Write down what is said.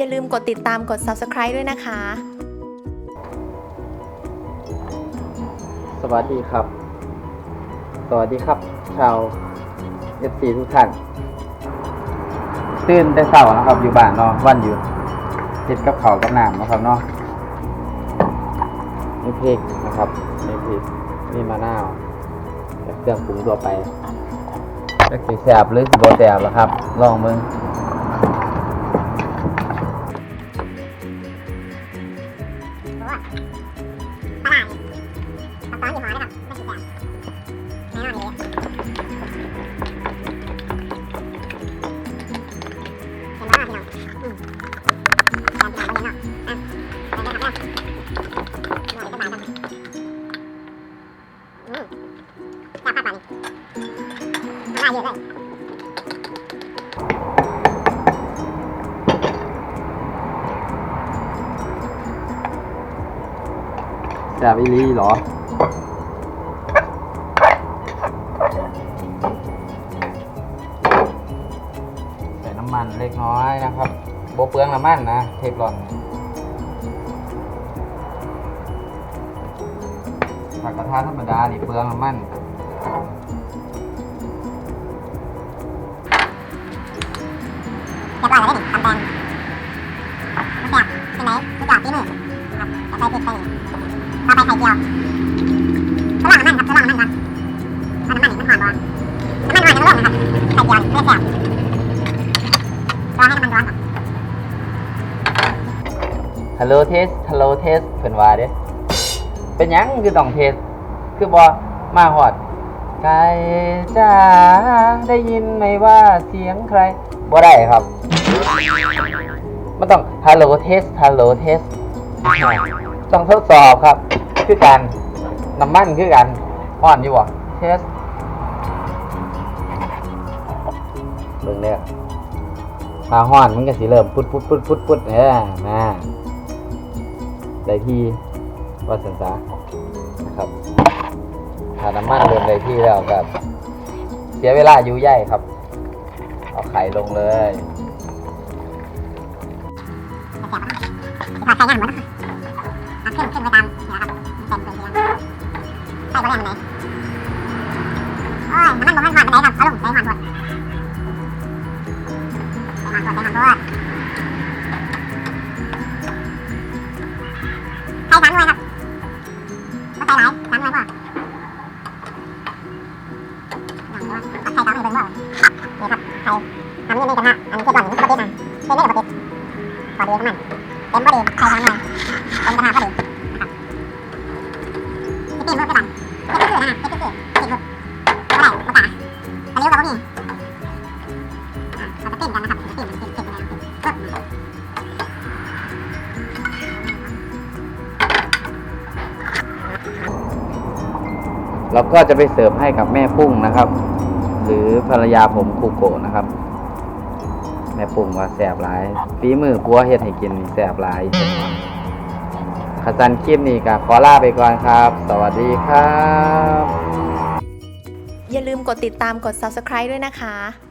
อย่าลืมกดติดตามกด subscribe ด้วยนะคะ สวัสดีครับ สวัสดีครับ ชาวเอฟซีทุกท่านตื่นแต่เช้านะครับ อยู่บ้านเนาะวันหยุดเฮ็ดกับเขาวกับน้ำนะครับเนาะมีพริกนะครับมีพริกมีมะนาวและเครื่องปรุงตัวไปจะสิแซ่บหรือสิบ่แซ่บล่ะครับ ลองมึง แซบอีลีเหรอ ใส่น้ำมันเล็กน้อยนะครับโบเปลืองน้ำมันนะ เทฟลอนผักกระทะธรรมดานี่เปลืองน้ำมัน ครับจะใส่พริกไปนี่ต่อไปไข่เจียวสว่างน้ำมันครับสว่างน้ำมันก่อนเอาน้ำมันมันหอนบ่น้ำมันหอนจะลงนะครับไข่เจียวไม่แซ่บรอให้น้ำมันร้อนก่อนฮัลโหลเทสฮัลโหลเทสเพิ่นว่าเด้เป็นหยังคือต้องเทสคือบ่มาฮอดไก่จ้าได้ยินไหมว่าเสียงใครบ่ได้ครับ มันต้องฮัลโหลเทสฮัลโหลเทส ต้องทดสอบครับ คือการน้ำมันคือกันอ่อนอยู่บ่เทสเบิ่งเด้อถ้าห้อนมันก็สิเริ่มพุดพุดพุดพุดพุดเออมาได้ที่ว่าสันสานะครับถ้าน้ำมันเริ่มได้ที่แล้วก็เสียเวลาอยู่ใหญ่ครับ เอาไข่ลงเลยพอใส่ย่างหมด แล้วเอาขึ้นขึ้นไปตามนี่นะครับเต็มพื้นที่แล้วใส่บะแรงไหนโอ้ยน้ำมันบ่ให้หอนไปไหนครับเอาลงใส่หอนหมดใส่หอนหมดใส่หอนหมดใส่สามหน่วยครับก็ใส่หลายสามหน่วยพอใส่สองให้เบิ่งบ่นี่ครับใส่น้ำนี่ในกระทะอันนี้คือก่อนนี่ปกตินะเป็นไม่ได้ปกติพอดีทั้งนั้นเต็มพอดีใส่ทางหน่อยเต็มกระทะพอ ดีนะครับพี่ตีนพูดไปก่อนเก็บซื่อๆนะเก็บซื่อๆตีนพูดก็ได้ภาษาอันนี้ก็บ่มีอะเราจะตีนกันนะครับตีนตีนตีนตีนกันเราก็จะไปเสิร์ฟให้กับแม่ปุ้งนะครับ หรือภรรยาผมคูโกะนะครับ แม่ปุ้งว่าแสบหลายฝีมือปัวเฮ็ดให้กินแสบหลาย ขสันคลิปนี้ก็ขอลาไปก่อนครับ สวัสดีครับ อย่าลืมกดติดตามกด subscribe ด้วยนะคะ